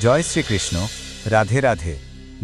জয় শ্রীকৃষ্ণ, রাধে রাধে।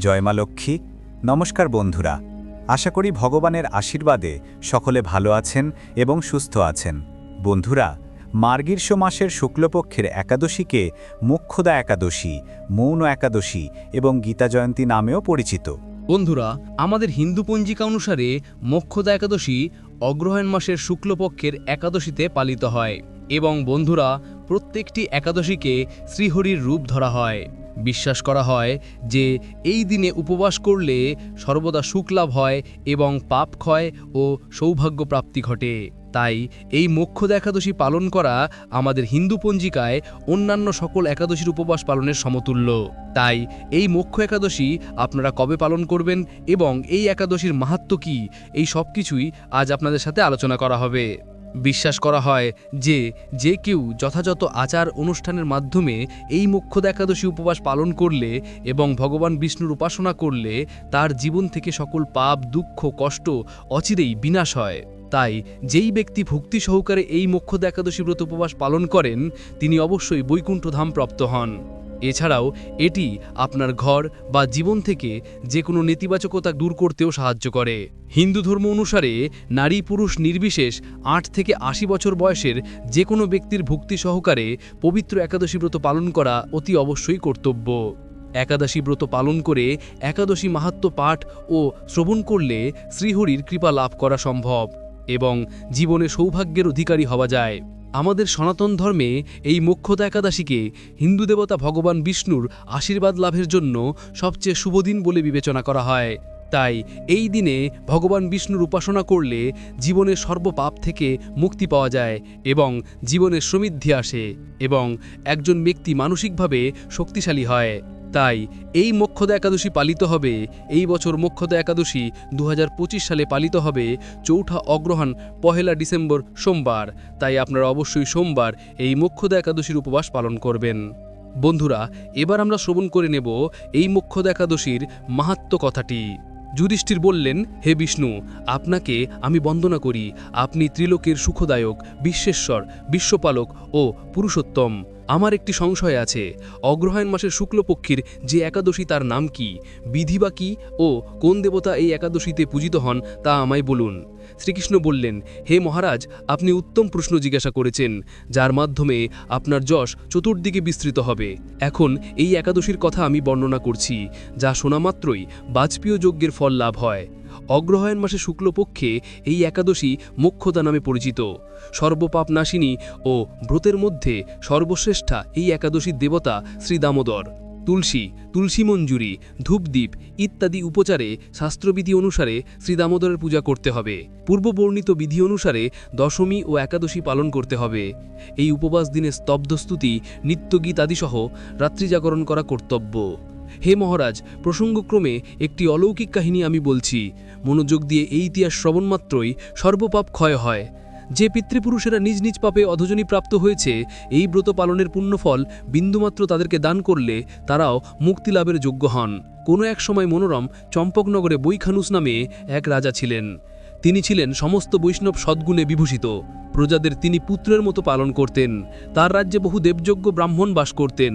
জয় মা লক্ষ্মী। নমস্কার বন্ধুরা। আশা করি ভগবানের আশীর্বাদে সকলে ভালো আছেন এবং সুস্থ আছেন। বন্ধুরা মার্গীর্ষ মাসের শুক্লপক্ষের একাদশীকে মুখ্যদা একাদশী, মৌন একাদশী এবং গীতা জয়ন্তী নামেও পরিচিত। বন্ধুরা, আমাদের হিন্দু পঞ্জিকা অনুসারে মোক্ষদা একাদশী অগ্রহায়ণ মাসের শুক্লপক্ষের একাদশীতে পালিত হয়। এবং বন্ধুরা প্রত্যেকটি একাদশীকে শ্রীহরির রূপ ধরা হয়। বিশ্বাস করা হয় যে এই দিনে উপবাস করলে সর্বদা সুখ লাভ হয় এবং পাপ ক্ষয় ও সৌভাগ্য প্রাপ্তি ঘটে। তাই এই মোক্ষদা একাদশী পালন করা আমাদের হিন্দু পঞ্জিকায় অন্যান্য সকল একাদশীর উপবাস পালনের সমতুল্য। তাই এই মোক্ষ একাদশী আপনারা কবে পালন করবেন এবং এই একাদশীর মাহাত্ম কী, এই সব কিছুই আজ আপনাদের সাথে আলোচনা করা হবে। বিশ্বাস করা হয় যে যে কেউ যথাযথ আচার অনুষ্ঠানের মাধ্যমে এই মোক্ষদা একাদশী উপবাস পালন করলে এবং ভগবান বিষ্ণুর উপাসনা করলে তার জীবন থেকে সকল পাপ, দুঃখ, কষ্ট অচিরেই বিনাশ হয়। তাই যেই ব্যক্তি ভক্তি সহকারে এই মোক্ষদা একাদশী ব্রত উপবাস পালন করেন, তিনি অবশ্যই বৈকুণ্ঠ ধাম প্রাপ্ত হন। এছাড়াও এটি আপনার ঘর বা জীবন থেকে যে কোনো নেতিবাচকতা দূর করতেও সাহায্য করে। হিন্দু ধর্ম অনুসারে নারী পুরুষ নির্বিশেষ আট থেকে আশি বছর বয়সের যে কোনো ব্যক্তির ভক্তি সহকারে পবিত্র একাদশী ব্রত পালন করা অতি অবশ্যই কর্তব্য। একাদশী ব্রত পালন করে একাদশী মাহাত্ম পাঠ ও শ্রবণ করলে শ্রীহরির কৃপা লাভ করা সম্ভব এবং জীবনে সৌভাগ্যের অধিকারী হওয়া যায়। আমাদের সনাতন ধর্মে এই মোক্ষদা একাদশীকে হিন্দু দেবতা ভগবান বিষ্ণুর আশীর্বাদ লাভের জন্য সবচেয়ে শুভদিন বলে বিবেচনা করা হয়। তাই এই দিনে ভগবান বিষ্ণুর উপাসনা করলে জীবনের সর্বপাপ থেকে মুক্তি পাওয়া যায় এবং জীবনের সমৃদ্ধি আসে এবং একজন ব্যক্তি মানসিকভাবে শক্তিশালী হয়। তাই এই মোক্ষদা একাদশী পালিত হবে। এই বছর মোক্ষদা একাদশী দু হাজার পঁচিশ সালে পালিত হবে। চৌঠা অগ্রহায়ণ পহেলা ডিসেম্বর সোমবার। তাই আপনারা অবশ্যই সোমবার এই মোক্ষদা একাদশীর উপবাস পালন করবেন। বন্ধুরা, এবার আমরা শ্রবণ করে নেব এই মোক্ষদা একাদশীর মাহাত্ম কথাটি। যুধিষ্ঠির বললেন, হে বিষ্ণু, আপনাকে আমি বন্দনা করি। আপনি ত্রিলোকের সুখদায়ক, বিশ্বেশ্বর, বিশ্বপালক ও পুরুষোত্তম। আমার একটি সংশয় আছে। অগ্রহায়ণ মাসের শুক্লপক্ষীর যে একাদশী তার নাম কি? বিধি বা কি? ও কোন দেবতা এই একাদশীতে পূজিত হন তা আমায় বলুন। শ্রীকৃষ্ণ বললেন, হে মহারাজ, আপনি উত্তম প্রশ্ন জিজ্ঞাসা করেছেন, যার মাধ্যমে আপনার যশ চতুর্দিকে বিস্তৃত হবে। এখন এই একাদশীর কথা আমি বর্ণনা করছি, যা শোনা মাত্রই বাজপেয় যজ্ঞের ফল লাভ হয়। অগ্রহায়ণ মাসে শুক্লপক্ষে এই একাদশী মোক্ষদা নামে পরিচিত। সর্বপাপ নাশিনী ও ব্রতের মধ্যে সর্বশ্রেষ্ঠা এই একাদশীর দেবতা শ্রী দামোদর। তুলসী তুলসী মঞ্জুরি, ধূপদীপ ইত্যাদি উপচারে শাস্ত্রবিধি অনুসারে শ্রী দামোদরের পূজা করতে হবে। পূর্ববর্ণিত বিধি অনুসারে দশমী ও একাদশী পালন করতে হবে। এই উপবাস দিনে স্তব্ধস্তুতি নিত্যগীত আদিসহ রাত্রি জাগরণ করা কর্তব্য। হে মহারাজ, প্রসঙ্গক্রমে একটি অলৌকিক কাহিনী আমি বলছি। মনোযোগ দিয়ে এই ইতিহাস শ্রবণ মাত্রই সর্বপাপ ক্ষয় হয়। যে পিতৃপুরুষেরা নিজ নিজ পাপে অধজনী প্রাপ্ত হয়েছে, এই ব্রত পালনের পুণ্যফল বিন্দুমাত্র তাদেরকে দান করলে তারাও মুক্তি লাভের যোগ্য হন। কোনো এক সময় মনোরম চম্পকনগরে বৈখানুস নামে এক রাজা ছিলেন। তিনি ছিলেন সমস্ত বৈষ্ণব সদ্গুণে বিভূষিত। প্রজাদের তিনি পুত্রের মতো পালন করতেন। তার রাজ্যে বহু দেবযোগ্য ব্রাহ্মণ বাস করতেন।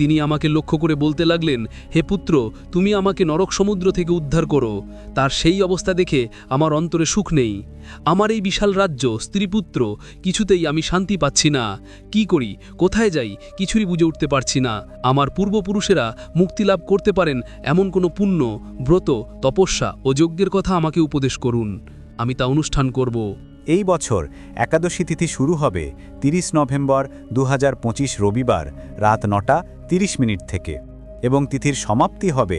তিনি আমাকে লক্ষ্য করে বলতে লাগলেন, হে পুত্র, তুমি আমাকে নরক সমুদ্র থেকে উদ্ধার করো। তার সেই অবস্থা দেখে আমার অন্তরে সুখ নেই। আমার এই বিশাল রাজ্য, স্ত্রীপুত্র, কিছুতেই আমি শান্তি পাচ্ছি না। কি করি? কোথায় যাই? কিছুই বুঝে উঠতে পারছি না। আমার পূর্বপুরুষেরা মুক্তি লাভ করতে পারেন এমন কোনো পুণ্য, ব্রত, তপস্যা ও যজ্ঞের কথা আমাকে উপদেশ করুন। আমি তা অনুষ্ঠান করব। এই বছর একাদশী তিথি শুরু হবে ৩০ নভেম্বর দু হাজার পঁচিশ রবিবার রাত নটা ৩০ মিনিট থেকে এবং তিথির সমাপ্তি হবে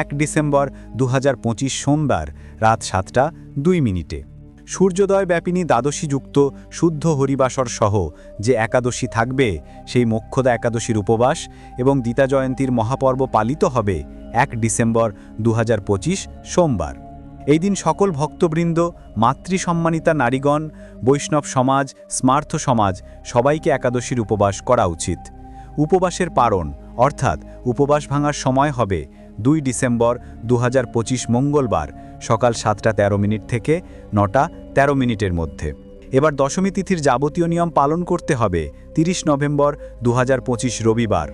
এক ডিসেম্বর দু হাজার পঁচিশ সোমবার রাত সাতটা দুই মিনিটে। সূর্যোদয় ব্যাপিনী দ্বাদশীযুক্ত শুদ্ধ হরিবাসর সহ যে একাদশী থাকবে, সেই মোক্ষদা একাদশীর উপবাস এবং গীতা জয়ন্তীর মহাপর্ব পালিত হবে এক ডিসেম্বর দু হাজার পঁচিশ সোমবার। এই দিন সকল ভক্তবৃন্দ, মাতৃসম্মানিতা নারীগণ, বৈষ্ণব সমাজ, স্মার্থ সমাজ সবাইকে একাদশীর উপবাস করা উচিত। উপবাসের পারণ, অর্থাৎ উপবাস ভাঙার সময় হবে দুই ডিসেম্বর দু হাজার পঁচিশ মঙ্গলবার, সকাল সাতটা তেরো মিনিট থেকে নটা তেরো মিনিটের মধ্যে। এবার দশমী তিথির যাবতীয় নিয়ম পালন করতে হবে ৩০ নভেম্বর দু হাজার পঁচিশ রবিবার।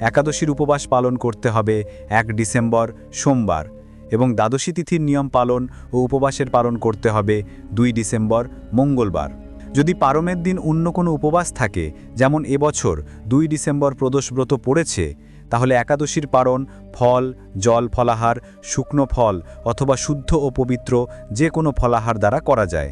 একাদশীর উপবাস পালন করতে হবে এক ডিসেম্বর সোমবার এবং দ্বাদশী তিথির নিয়ম পালন ও উপবাসের পালন করতে হবে দুই ডিসেম্বর মঙ্গলবার। যদি পারমের দিন অন্য কোনো উপবাস থাকে, যেমন এবছর দুই ডিসেম্বর প্রদোষব্রত পড়েছে, তাহলে একাদশীর পারণ ফল, জল ফলাহার, শুকনো ফল অথবা শুদ্ধ ও পবিত্র যে কোনো ফলাহার দ্বারা করা যায়।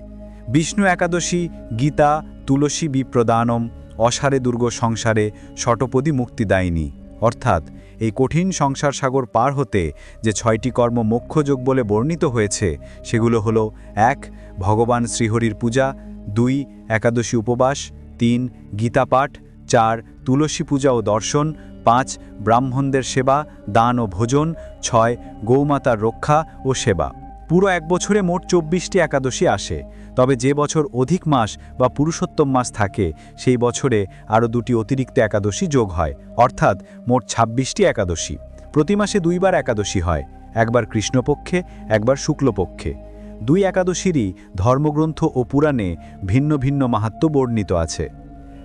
বিষ্ণু একাদশী, গীতা, তুলসী বিপ্রদানম, অসারে দুর্গ সংসারে শটপদী মুক্তিদায়িনী অর্থাৎ এই কঠিন সংসার সাগর পার হতে যে ছয়টি কর্ম মোক্ষযোগ বলে বর্ণিত হয়েছে, সেগুলো হলো এক, ভগবান শ্রীহরির পূজা দুই, একাদশী উপবাস, তিন গীতাপাঠ চার, তুলসী পূজা ও দর্শন, পাঁচ, ব্রাহ্মণদের সেবা, দান ও ভোজন, ছয়, গৌমাতার রক্ষা ও সেবা। পুরো এক বছরে মোট চব্বিশটি একাদশী আসে। তবে যে বছর অধিক মাস বা পুরুষোত্তম মাস থাকে, সেই বছরে আরও দুটি অতিরিক্ত একাদশী যোগ হয়। অর্থাৎ মোট ছাব্বিশটি একাদশী। প্রতি মাসে দুইবার একাদশী হয়। একবার কৃষ্ণপক্ষে, একবার শুক্লপক্ষে। দুই একাদশীরই ধর্মগ্রন্থ ও পুরাণে ভিন্ন ভিন্ন মাহাত্ম বর্ণিত আছে।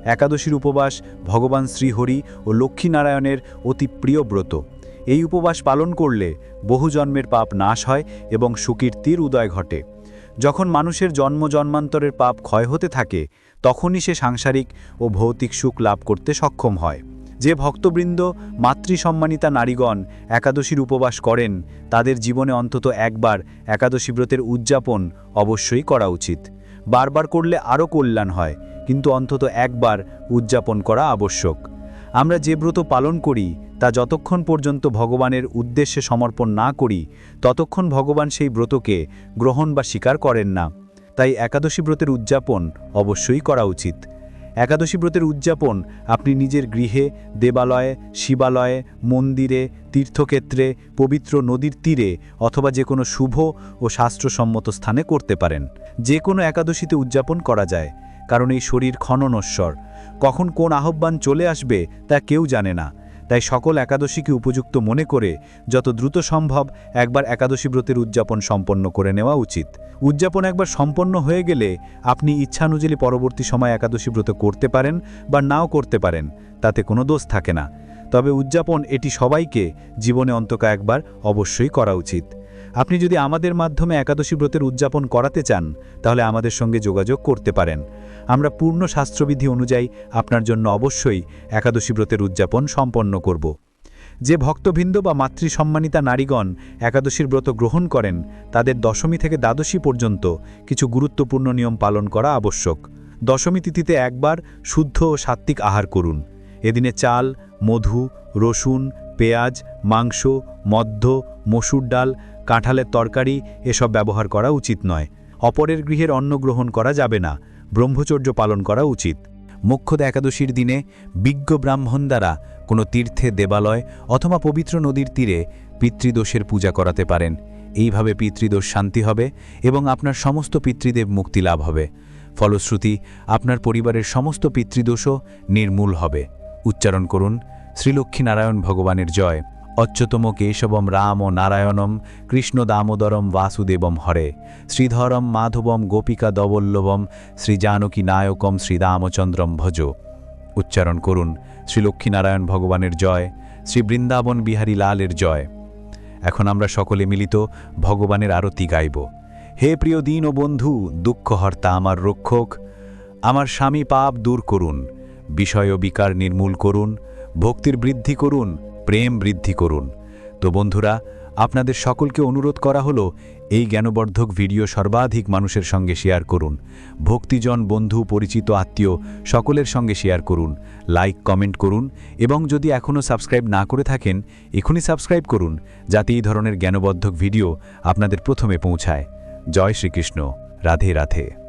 একাদশীর উপবাস ভগবান শ্রীহরি ও লক্ষ্মীনারায়ণের অতি প্রিয় ব্রত। এই উপবাস পালন করলে বহু জন্মের পাপ নাশ হয় এবং সুকীর্তির উদয় ঘটে। যখন মানুষের জন্ম জন্মান্তরের পাপ ক্ষয় হতে থাকে, তখনই সে সাংসারিক ও ভৌতিক সুখ লাভ করতে সক্ষম হয়। যে ভক্তবৃন্দ, মাতৃসম্মানিতা নারীগণ একাদশীর উপবাস করেন, তাদের জীবনে অন্তত একবার একাদশী ব্রতের উদযাপন অবশ্যই করা উচিত। বারবার করলে আরও কল্যাণ হয়, কিন্তু অন্তত একবার উদযাপন করা আবশ্যক। আমরা যে ব্রত পালন করি, তা যতক্ষণ পর্যন্ত ভগবানের উদ্দেশ্যে সমর্পণ না করি, ততক্ষণ ভগবান সেই ব্রতকে গ্রহণ বা স্বীকার করেন না। তাই একাদশী ব্রতের উদযাপন অবশ্যই করা উচিত। একাদশী ব্রতের উদযাপন আপনি নিজের গৃহে, দেবালয়ে, শিবালয়ে, মন্দিরে, তীর্থক্ষেত্রে, পবিত্র নদীর তীরে অথবা যে কোনো শুভ ও শাস্ত্রসম্মত স্থানে করতে পারেন। যে কোনো একাদশীতে উদযাপন করা যায়, কারণ এই শরীর ক্ষণনশ্বর কখন কোন আহ্বান চলে আসবে তা কেউ জানে না। তাই সকল একাদশীকে উপযুক্ত মনে করে যত দ্রুত সম্ভব একবার একাদশী ব্রতের উদযাপন সম্পন্ন করে নেওয়া উচিত। উদযাপন একবার সম্পন্ন হয়ে গেলে আপনি ইচ্ছানুযায়ী পরবর্তী সময় একাদশী ব্রত করতে পারেন বা নাও করতে পারেন, তাতে কোনো দোষ থাকে না। তবে উদযাপন এটি সবাইকে জীবনে অন্তকা একবার অবশ্যই করা উচিত। আপনি যদি আমাদের মাধ্যমে একাদশী ব্রতের উদযাপন করাতে চান, তাহলে আমাদের সঙ্গে যোগাযোগ করতে পারেন। আমরা পূর্ণ শাস্ত্রবিধি অনুযায়ী আপনার জন্য অবশ্যই একাদশী ব্রতের উদযাপন সম্পন্ন করব। যে ভক্তবৃন্দ বা মাতৃসম্মানিতা নারীগণ একাদশীর ব্রত গ্রহণ করেন, তাদের দশমী থেকে দ্বাদশী পর্যন্ত কিছু গুরুত্বপূর্ণ নিয়ম পালন করা আবশ্যক। দশমী তিথিতে একবার শুদ্ধ ও সাত্ত্বিক আহার করুন। এদিনে চাল, মধু, রসুন, পেঁয়াজ, মাংস, মদ্য, মসুর ডাল, কাঁঠালের তরকারি এসব ব্যবহার করা উচিত নয়। অপরের গৃহের অন্ন গ্রহণ করা যাবে না। ব্রহ্মচর্য পালন করা উচিত। মোক্ষদা একাদশীর দিনে বিজ্ঞ ব্রাহ্মণ দ্বারা কোনো তীর্থে দেবালয় অথবা পবিত্র নদীর তীরে পিতৃদোষের পূজা করাতে পারেন। এইভাবে পিতৃদোষ শান্তি হবে এবং আপনার সমস্ত পিতৃদেব মুক্তি লাভ হবে। ফলশ্রুতি, আপনার পরিবারের সমস্ত পিতৃদোষও নির্মূল হবে। উচ্চারণ করুন, শ্রীলক্ষ্মীনারায়ণ ভগবানের জয়। অচ্যতম কেশবম রাম ও নারায়ণম, কৃষ্ণ দামোদরম বাসুদেবম হরে, শ্রীধরম মাধবম গোপিকা দবল্লভম, শ্রীজানকী নায়কম শ্রীরামচন্দ্রম ভজ। উচ্চারণ করুন, শ্রীলক্ষ্মীনারায়ণ ভগবানের জয় শ্রী বৃন্দাবন বিহারী লালের জয়। এখন আমরা সকলে মিলিত ভগবানের আরতি গাইব। হে প্রিয় দিন ও বন্ধু, দুঃখহর্তা আমার রক্ষক, আমার স্বামী পাপ দূর করুন, বিষয় ও বিকার নির্মূল করুন, ভক্তির বৃদ্ধি করুন প্রেম বৃদ্ধি করুন। তো বন্ধুরা, আপনাদের সকলকে অনুরোধ করা হলো, এই জ্ঞানবর্ধক ভিডিও সর্বাধিক মানুষের সঙ্গে শেয়ার করুন। ভক্তিজন, বন্ধু, পরিচিত, আত্মীয়, সকলের সঙ্গে শেয়ার করুন। লাইক, কমেন্ট করুন এবং যদি এখনও সাবস্ক্রাইব না করে থাকেন, এখনই সাবস্ক্রাইব করুন, যাতে এই ধরনের জ্ঞানবর্ধক ভিডিও আপনাদের প্রথমে পৌঁছায়। জয় শ্রীকৃষ্ণ। রাধে রাধে।